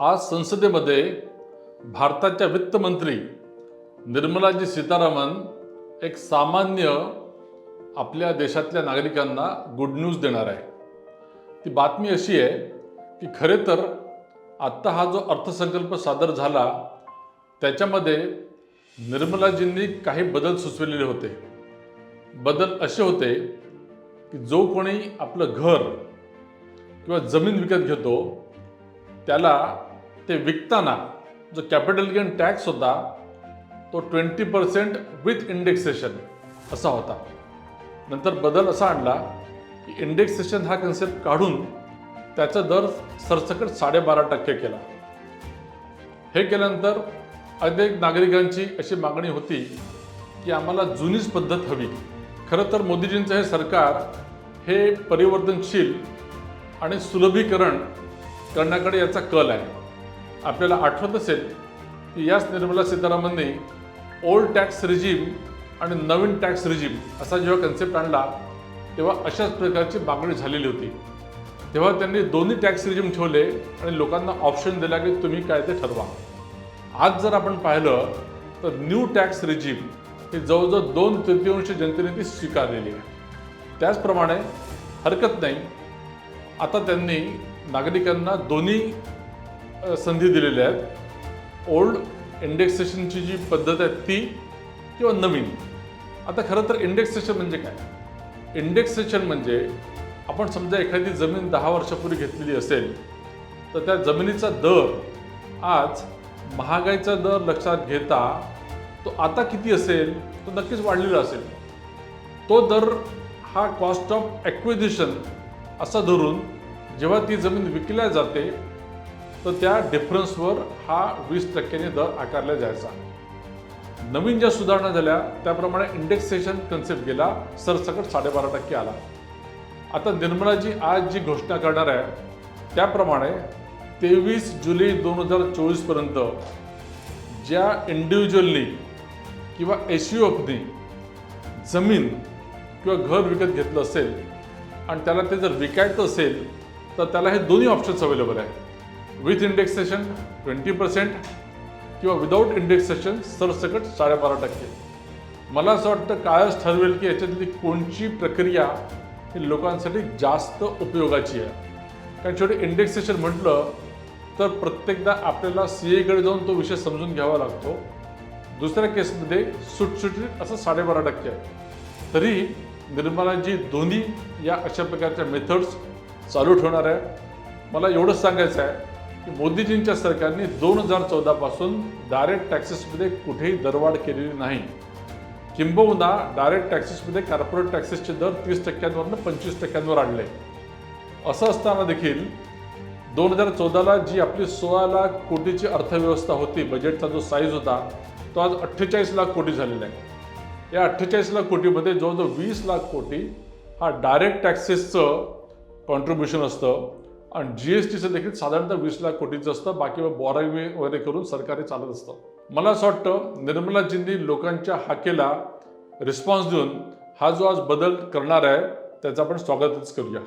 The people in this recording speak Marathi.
आज संसदेमध्ये भारताच्या वित्तमंत्री निर्मलाजी सीतारामन एक सामान्य आपल्या देशातल्या नागरिकांना गुड न्यूज देणार आहे. ती बातमी अशी आहे की खरे तर आत्ता हा जो अर्थसंकल्प सादर झाला त्याच्यामध्ये निर्मलाजींनी काही बदल सुचविलेले होते. बदल असे होते की जो कोणी आपलं घर किंवा जमीन विकत घेतो त्याला ते विकताना जो कॅपिटल गेन टॅक्स होता तो ट्वेंटी पर्सेंट विथ इंडेक्सेशन असा होता. नंतर बदल असा आणला की इंडेक्सेशन हा कन्सेप्ट काढून त्याचा दर सरसकट साडेबारा टक्के केला. हे केल्यानंतर अनेक नागरिकांची अशी मागणी होती की आम्हाला जुनीच पद्धत हवी. खरं तर मोदीजींचं हे सरकार हे परिवर्तनशील आणि सुलभीकरण करण्याकडे याचा कल आहे. आपल्याला आठवत असेल की याच निर्मला सीतारामनने ओल्ड टॅक्स रिजिम आणि नवीन टॅक्स रिजिम असा जेव्हा कन्सेप्ट आणला तेव्हा अशाच प्रकारची मागणी झालेली होती. तेव्हा त्यांनी दोन्ही टॅक्स रिजिम ठेवले आणि लोकांना ऑप्शन दिला की तुम्ही काय ते ठरवा. आज जर आपण पाहिलं तर न्यू टॅक्स रिजीम ही जवळजवळ दोन तृतीयांश जनतेने ती स्वीकारलेली आहे. त्याचप्रमाणे हरकत नाही. आता त्यांनी नागरिकांना दोन्ही संधी दिलेल्या आहेत. ओल्ड इंडेक्सेशनची जी पद्धत आहे ती किंवा नवीन. आता खरं तर इंडेक्सेशन म्हणजे काय? इंडेक्सेशन म्हणजे आपण समजा एखादी जमीन दहा वर्षापूर्वी घेतलेली असेल तर त्या जमिनीचा दर आज महागाईचा दर लक्षात घेता तो आता किती असेल? तो नक्कीच वाढलेला असेल. तो दर हा कॉस्ट ऑफ ॲक्विजिशन असा धरून जेव्हा ती जमीन विकल्या जाते तर त्या डिफरन्सवर हा वीस टक्क्याने दर आकारला जायचा. नवीन ज्या सुधारणा झाल्या त्याप्रमाणे इंडेक्सेशन कन्सेप्ट गेला सरसकट साडेबारा टक्के आला. आता निर्मलाजी आज जी घोषणा करणार आहे त्याप्रमाणे तेवीस जुलै दोन हजार चोवीसपर्यंत ज्या इंडिव्हिज्युअलनी किंवा एस यू एफनी जमीन किंवा घर विकत घेतलं असेल आणि त्याला ते जर विकायचं असेल तर त्याला हे दोन्ही ऑप्शन्स अवेलेबल आहेत. विथ इंडेक्सेशन ट्वेंटी पर्सेंट किंवा विदाऊट इंडेक्सेशन सरसकट साडेबारा टक्के. मला असं वाटतं काळच ठरवेल की याच्यातली कोणची प्रक्रिया ही लोकांसाठी जास्त उपयोगाची आहे. कारण शेवटी इंडेक्सेशन म्हटलं तर प्रत्येकदा आपल्याला सी एकडे जाऊन तो विषय समजून घ्यावा लागतो. दुसऱ्या केसमध्ये सुटसुटीत असं साडेबारा टक्के आहे. तरी निर्मलाजी दोन्ही या अशा प्रकारच्या मेथड्स चालू ठेवणार आहे मला एवढंच सांगायचं आहे की मोदीजींच्या सरकारने दोन हजार चौदापासून डायरेक्ट टॅक्सेसमध्ये कुठेही दरवाढ केलेली नाही. किंबहुना डायरेक्ट टॅक्सेसमध्ये कॉर्पोरेट टॅक्सेसचे दर तीस टक्क्यांवरनं पंचवीस टक्क्यांवर आणले. असं असताना देखील दोन हजार चौदाला जी आपली सोळा लाख कोटीची अर्थव्यवस्था होती बजेटचा जो साईज होता तो आज अठ्ठेचाळीस लाख कोटी झालेला आहे. या अठ्ठेचाळीस लाख कोटीमध्ये जवळजवळ वीस लाख कोटी हा डायरेक्ट टॅक्सेसचं कॉन्ट्रीब्युशन असतं. आणि जी एस टीचं देखील साधारणतः वीस लाख कोटीचं असतं बाकी बॉरावी वगैरे करून सरकारी चालत असतं. मला असं वाटतं निर्मलाजींनी लोकांच्या हाकेला रिस्पॉन्स देऊन हा जो आज बदल करणार आहे त्याचं आपण स्वागतच करूया.